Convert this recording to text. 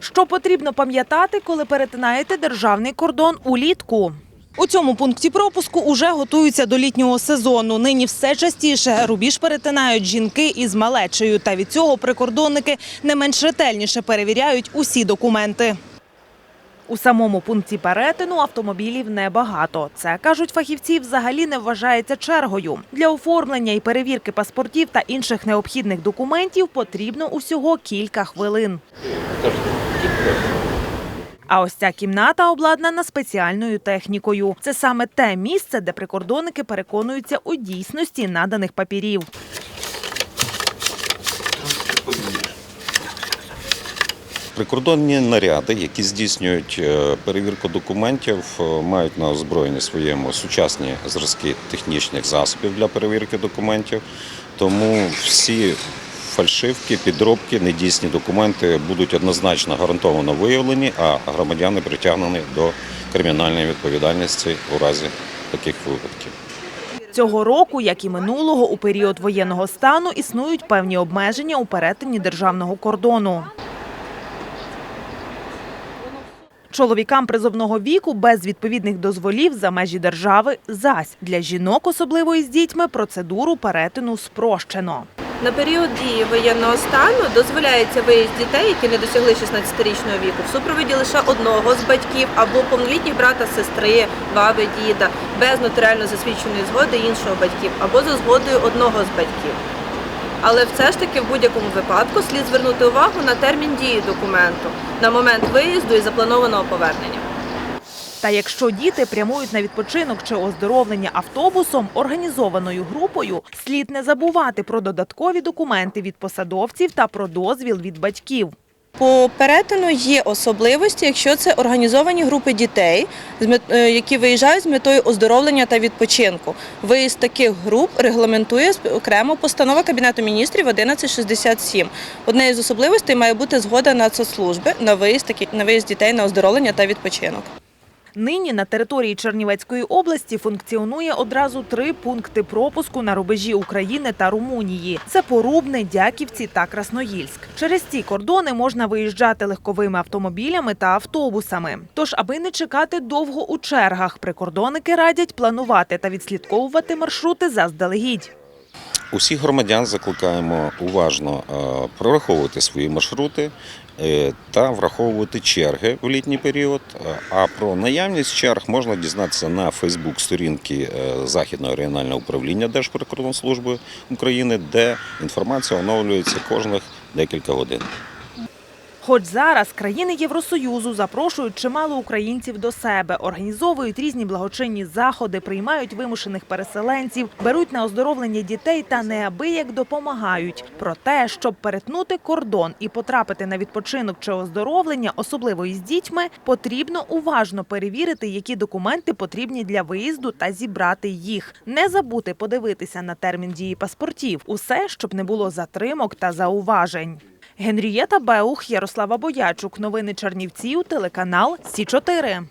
Що потрібно пам'ятати, коли перетинаєте державний кордон улітку? У цьому пункті пропуску уже готуються до літнього сезону. Нині все частіше рубіж перетинають жінки із малечею. Та від цього прикордонники не менш ретельніше перевіряють усі документи. У самому пункті перетину автомобілів небагато. Це кажуть фахівці, взагалі не вважається чергою. Для оформлення і перевірки паспортів та інших необхідних документів потрібно усього кілька хвилин. А ось ця кімната обладнана спеціальною технікою. Це саме те місце, де прикордонники переконуються у дійсності наданих папірів. Прикордонні наряди, які здійснюють е, перевірку документів, е, мають на озброєнні своєму сучасні зразки технічних засобів для перевірки документів. Тому всі фальшивки, підробки, недійсні документи будуть однозначно гарантовано виявлені, а громадяни притягнені до кримінальної відповідальності у разі таких випадків. Цього року, як і минулого, у період воєнного стану існують певні обмеження у перетині державного кордону. Чоловікам призовного віку без відповідних дозволів за межі держави зась для жінок, особливо із дітьми, процедуру перетину спрощено. На період дії воєнного стану дозволяється виїзд дітей, які не досягли 16-річного віку, в супроводі лише одного з батьків або повнолітніх брата, сестри, баби, діда, без нотаріально засвідченої згоди іншого батьків або за згодою одного з батьків. Але все ж таки в будь-якому випадку слід звернути увагу на термін дії документу на момент виїзду і запланованого повернення. Та якщо діти прямують на відпочинок чи оздоровлення автобусом організованою групою, слід не забувати про додаткові документи від посадовців та про дозвіл від батьків. По перетину є особливості, якщо це організовані групи дітей, е, які виїжджають з метою оздоровлення та відпочинку. Виїзд таких груп регламентує окремо постанова Кабінету міністрів 1167. Однією з особливостей має бути згода Нацслужби на виїзд на виїзд дітей на оздоровлення та відпочинок. Нині на території Чернівецької області функціонує одразу три пункти пропуску на рубежі України та Румунії. Це Порубне, Дяківці та Красноїльськ. Через ці кордони можна виїжджати легковими автомобілями та автобусами. Тож, аби не чекати довго у чергах, прикордонники радять планувати та відслідковувати маршрути заздалегідь. Усіх громадян закликаємо уважно е, прораховувати свої маршрути е, та враховувати черги в літній період. Е, А про наявність черг можна дізнатися на Фейсбук-сторінки Західного регіонального управління Держприкордонслужби України, де інформація оновлюється кожних декілька годин. Хоч зараз країни Євросоюзу запрошують чимало українців до себе, організовують різні благочинні заходи, приймають вимушених переселенців, беруть на оздоровлення дітей та неабияк допомагають. Про те, щоб перетнути кордон і потрапити на відпочинок чи оздоровлення, особливо із дітьми, потрібно уважно перевірити, які документи потрібні для виїзду та зібрати їх. Не забути подивитися на термін дії паспортів. Усе, щоб не було затримок та зауважень. Генрієта Беух, Ярослава Боячук. Новини Чернівців, телеканал Сі 4